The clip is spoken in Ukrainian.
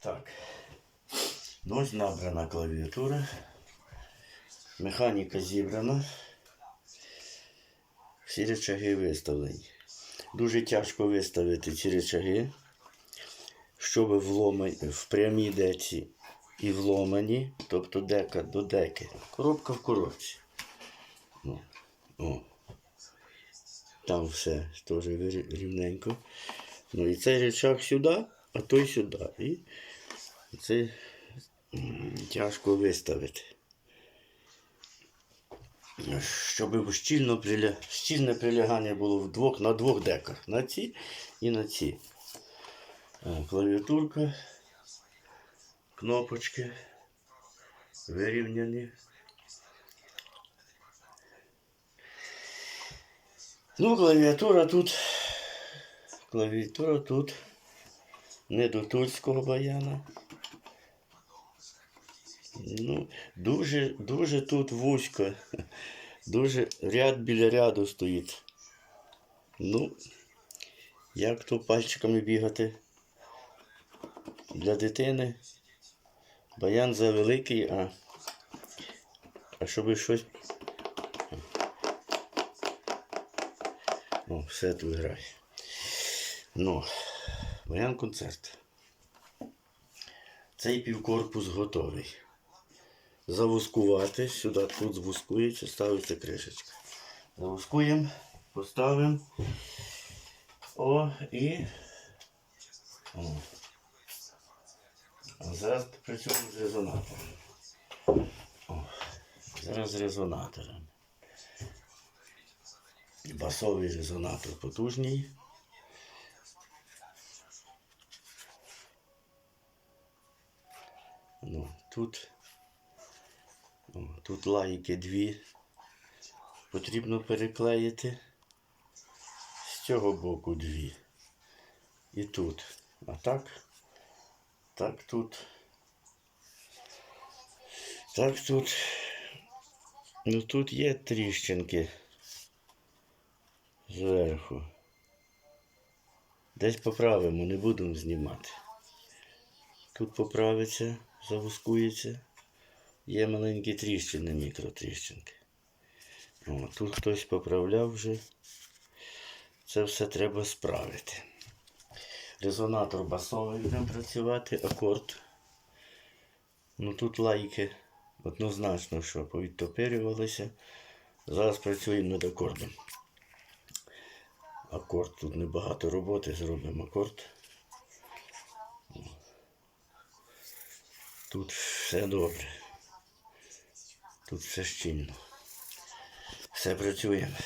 Так. Ну, ось набрана клавіатура. Механіка зібрана. Всі речаги виставлені. Дуже тяжко виставити ці речаги, щоб вломані в прямій деці і вломані, тобто дека до деки. Коробка в коробці. Ну, о. Там все теж рівненько. Ну і цей речах сюди, а той сюди. І це тяжко виставити. Щоб щільно приля... щільне прилягання було в двох, на двох деках. На ці і на ці. Е, Клавіатурка, кнопочки вирівняні. Ну, клавіатура тут. Клавіатура тут. Не до тульського баяна. Ну, дуже, дуже тут вузько. Дуже ряд біля ряду стоїть. Ну, як то пальчиками бігати для дитини. Баян завеликий, а, а щоб щось. О, все тут грає. Ну, баян концерт. Цей півкорпус готовий. Завускувати. Сюди тут звускується, ставиться кришечка. Завускуємо, поставимо. О, і. О. А зараз працюємо з резонатором. О, зараз з резонатором. Басовий резонатор потужний. Ну, тут, о, тут лайки дві. Потрібно переклеїти. З цього боку дві. І тут. А так, так тут. Так тут. Ну тут є тріщинки зверху. Десь поправимо, не будемо знімати. Тут поправиться, завускується. Є маленькі тріщини, мікротріщинки. О, тут хтось поправляв вже. Це все треба справити. Резонатор басовий будемо працювати, акорд. Ну тут лайки однозначно, що повідтопирювалися. Зараз працюємо над акордом. Акорд, тут небагато роботи, зробимо акорд. Тут все добре. Тут все щільно. Все працюємо.